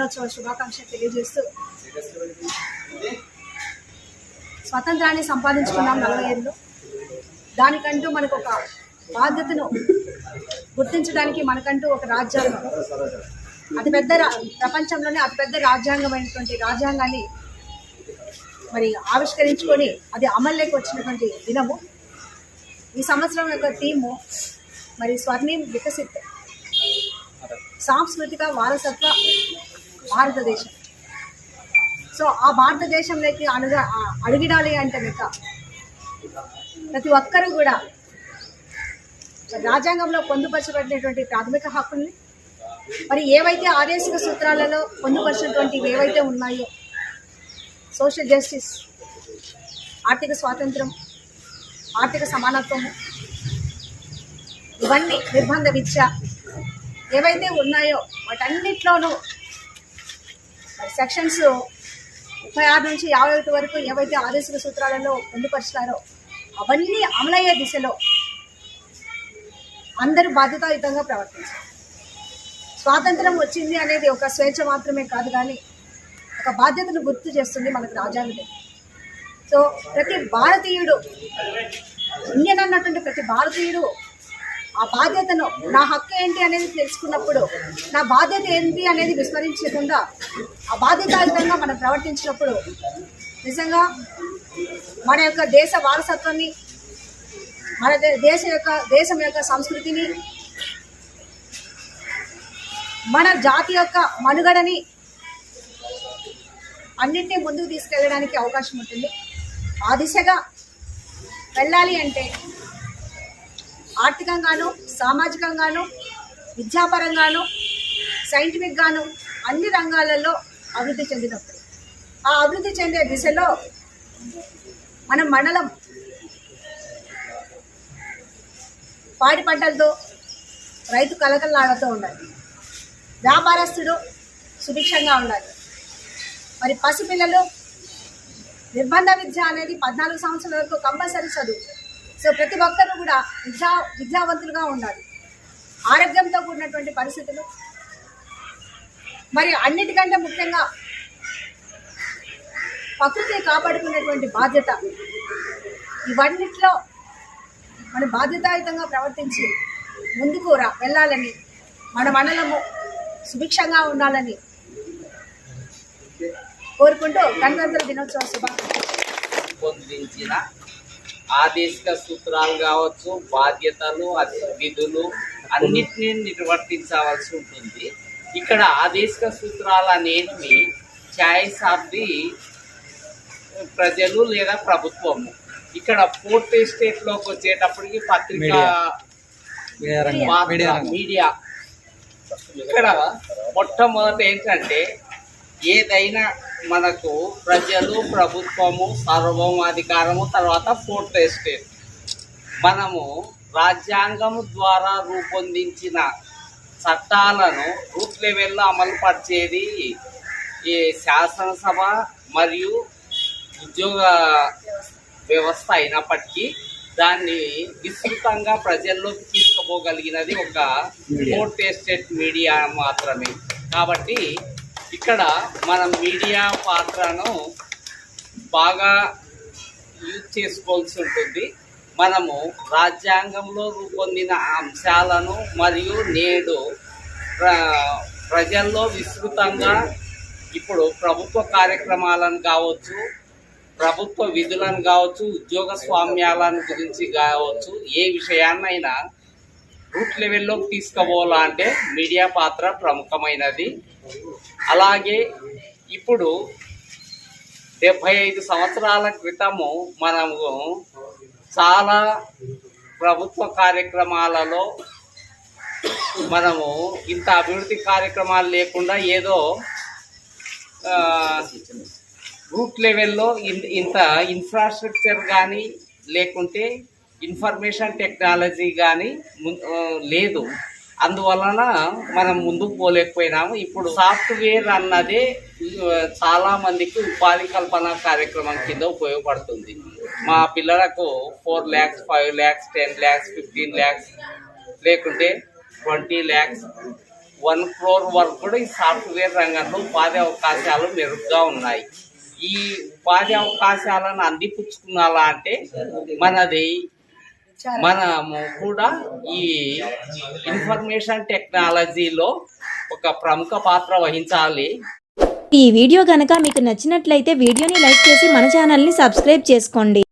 దినోత్సవ శుభాకాంక్షలు తెలియజేస్తూ స్వతంత్రాన్ని సంపాదించుకున్నాం నలభై ఏళ్ళు. దానికంటూ మనకు ఒక బాధ్యతను గుర్తించడానికి మనకంటూ ఒక రాజ్యాంగం. అతిపెద్ద ప్రపంచంలోనే అతిపెద్ద రాజ్యాంగమైనటువంటి రాజ్యాంగాన్ని మరి ఆవిష్కరించుకొని అది అమల్లోకి వచ్చినటువంటి దినము. ఈ సంవత్సరం యొక్క థీము మరి స్వర్ణీం వికసిత్. సాంస్కృతిక వారసత్వ భారతదేశం. సో ఆ భారతదేశంలోకి అడుగ ఆ- అడుగిడాలి అంటే లెక్క ప్రతి ఒక్కరూ కూడా రాజ్యాంగంలో పొందుపరచబడినటువంటి ప్రాథమిక హక్కుల్ని మరి ఏవైతే ఆదేశిక సూత్రాలలో పొందుపరిచినటువంటివి ఏవైతే ఉన్నాయో సోషల్ జస్టిస్ ఆర్థిక స్వాతంత్రం ఆర్థిక సమానత్వము ఇవన్నీ నిర్బంధ విద్య ఏవైతే ఉన్నాయో వాటన్నిట్లోనూ సెక్షన్స్ ముప్పై ఆరు నుంచి యాభై ఒకటి వరకు ఏవైతే ఆదేశిక సూత్రాలలో పొందుపరిచారో అవన్నీ అమలయ్యే దిశలో అందరూ బాధ్యతాయుతంగా ప్రవర్తించారు. స్వాతంత్రం వచ్చింది అనేది ఒక స్వేచ్ఛ మాత్రమే కాదు కానీ ఒక బాధ్యతను గుర్తు చేస్తుంది మనకు రాజ్యాంగం. సో ప్రతి భారతీయుడు ఇండియన్ అన్నటువంటి ప్రతి భారతీయుడు ఆ బాధ్యతను నా హక్కు ఏంటి అనేది తెలుసుకున్నప్పుడు నా బాధ్యత ఏంటి అనేది విస్మరించకుండా ఆ బాధ్యతాయుతంగా మనం ప్రవర్తించినప్పుడు నిజంగా మన యొక్క దేశ వారసత్వాన్ని మన దేశ యొక్క దేశం యొక్క సంస్కృతిని మన జాతి యొక్క మనుగడని అన్నింటినీ ముందుకు తీసుకెళ్ళడానికి అవకాశం ఉంటుంది. ఆ దిశగా వెళ్ళాలి అంటే ఆర్థికంగాను సామాజికంగాను విద్యాపరంగాను సైంటిఫిక్గాను అన్ని రంగాలలో అభివృద్ధి చెందినప్పుడు ఆ అభివృద్ధి చెందే దిశలో మన మండలం పాడి పంటలతో రైతు కలకలలాడుతూ ఉండాలి. వ్యాపారస్తుడు సుభిక్షంగా ఉండాలి. మరి పసిపిల్లలు నిర్బంధ విద్య అనేది పద్నాలుగు సంవత్సరాల వరకు కంపల్సరీ చదువు. సో ప్రతి ఒక్కరూ కూడా విద్యా విద్యావంతులుగా ఉండాలి. ఆరోగ్యంతో కూడినటువంటి పరిస్థితులు. మరి అన్నిటికంటే ముఖ్యంగా ప్రకృతిని కాపాడుకునేటువంటి బాధ్యత. ఇవన్నిట్లో మన బాధ్యతాయుతంగా ప్రవర్తించి ముందుకు రా వెళ్ళాలని మన మండలము సుభిక్షంగా ఉండాలని కోరుకుంటూ గణతంత్ర దినోత్సవ శుభాకాంక్షలు. ఆదేశిక సూత్రాలు కావచ్చు బాధ్యతలు విధులు అన్నిటినీ నిర్వర్తించవలసి ఉంటుంది. ఇక్కడ ఆదేశిక సూత్రాలు అనేవి ఛాయిస్ ఆఫ్ ది ప్రజలు లేదా ప్రభుత్వము. ఇక్కడ ఫోర్త్ ఎస్టేట్లోకి వచ్చేటప్పటికి పత్రిక మీడియా. ఇక్కడ మొట్టమొదట ఏంటంటే ఏదైనా మనకు ప్రజలు ప్రభుత్వము సార్వభౌమాధికారము తర్వాత ఫోర్త్ ఎస్టేట్. మనము రాజ్యాంగము ద్వారా రూపొందించిన చట్టాలను రూట్ లెవెల్లో అమలు పరిచేది ఈ శాసనసభ మరియు ఉద్యోగ వ్యవస్థ అయినప్పటికీ దాన్ని విస్తృతంగా ప్రజల్లోకి తీసుకుపోగలిగినది ఒక ఫోర్త్ ఎస్టేట్ మీడియా మాత్రమే. కాబట్టి ఇక్కడ మనం మీడియా పాత్రను బాగా యూజ్ చేసుకోవాల్సి ఉంటుంది. మనము రాజ్యాంగంలో రూపొందిన అంశాలను మరియు నేడు ప్ర ప్రజల్లో విస్తృతంగా ఇప్పుడు ప్రభుత్వ కార్యక్రమాలను కావచ్చు ప్రభుత్వ విధులను కావచ్చు ఉద్యోగ స్వామ్యాలను గురించి కావచ్చు ఏ విషయాన్నైనా రూట్ లెవెల్లోకి తీసుకుపోవాలంటే మీడియా పాత్ర ప్రముఖమైనది. అలాగే ఇప్పుడు డెబ్భై ఐదు సంవత్సరాల క్రితము మనము చాలా ప్రభుత్వ కార్యక్రమాలలో మనము ఇంత అభివృద్ధి కార్యక్రమాలు లేకుండా ఏదో రూట్ లెవెల్లో ఇన్- ఇంత ఇన్ఫ్రాస్ట్రక్చర్ కానీ లేకుంటే ఇన్ఫర్మేషన్ టెక్నాలజీ కానీ లేదు. అందువలన మనం ముందుకు పోలేకపోయినాము. ఇప్పుడు సాఫ్ట్వేర్ అన్నదే చాలామందికి చాలా మందికి ఉపాధి కల్పన కార్యక్రమం కింద ఉపయోగపడుతుంది. మా పిల్లలకు four lakhs five lakhs ten lakhs fifteen lakhs లేకుంటే ట్వంటీ ల్యాక్స్ వన్ క్రోర్ వరకు కూడా ఈ సాఫ్ట్వేర్ రంగంలో ఉపాధి అవకాశాలు మెరుగ్గా ఉన్నాయి. ఈ ఉపాధి అవకాశాలను అందిపుచ్చుకున్నాలా అంటే మనది మనము కూడా ఈ ఇన్ఫర్మేషన్ టెక్నాలజీలో ఒక ప్రముఖ పాత్ర వహించాలి. ఈ వీడియో గనక మీకు నచ్చినట్లయితే వీడియోని లైక్ చేసి మన ఛానల్ని సబ్స్క్రైబ్ చేసుకోండి.